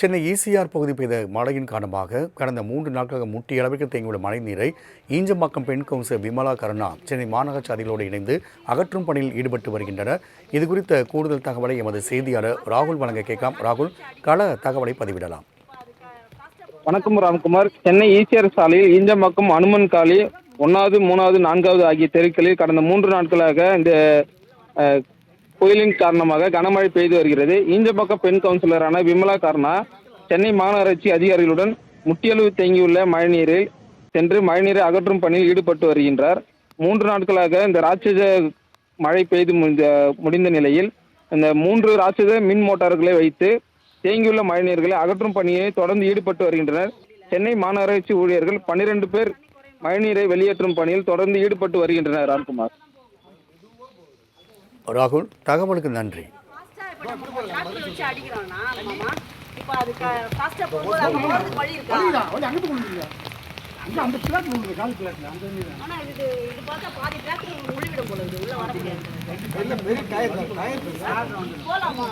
Chennai ECR பகுதி பெய்த மழையின் காரணமாக கடந்த மூன்று நாட்களாக முட்டிய அளவிற்கு தேங்கியுள்ள மழைநீரை ஈஞ்சம்பாக்கம் பெண் கவுன்சிலர் விமலா கருணா சென்னை மாநகராட்சி அதிகளோடு இணைந்து அகற்றும் பணியில் ஈடுபட்டு வருகின்றனர். இது குறித்த கூடுதல் தகவலை எமது செய்தியாளர் ராகுல் வழங்க கேட்கலாம். ராகுல் கள தகவலை பதிவிடலாம். வணக்கம் ராம்குமார். சென்னை ஈசிஆர் சாலையில் ஈஞ்சம்பாக்கம் அனுமன் காலி ஒன்றாவது மூணாவது நான்காவது ஆகிய தெருக்களில் கடந்த மூன்று நாட்களாக இந்த அஹ், புயலின் காரணமாக கனமழை பெய்து வருகிறது. ஈஞ்சம்பாக்கம் பெண் கவுன்சிலரான விமலா கர்ணா சென்னை மாநகராட்சி அதிகாரிகளுடன் முட்டியளவு தேங்கியுள்ள மழைநீரில் சென்று மழைநீரை அகற்றும் பணியில் ஈடுபட்டு வருகின்றார். மூன்று நாட்களாக இந்த ராட்சத மழை பெய்து முடிந்த முடிந்த நிலையில் இந்த மூன்று ராட்சத மின் மோட்டார்களை வைத்து தேங்கியுள்ள மழைநீர்களை அகற்றும் பணியை தொடர்ந்து ஈடுபட்டு வருகின்றனர். சென்னை மாநகராட்சி ஊழியர்கள் பன்னிரண்டு பேர் மழைநீரை வெளியேற்றும் பணியில் தொடர்ந்து ஈடுபட்டு வருகின்றனர் ராம்குமார். ராகுல் தகவலுக்கு நன்றி. ஃபாஸ்டா இப்ப நம்ம டிராக்டர் போலாமா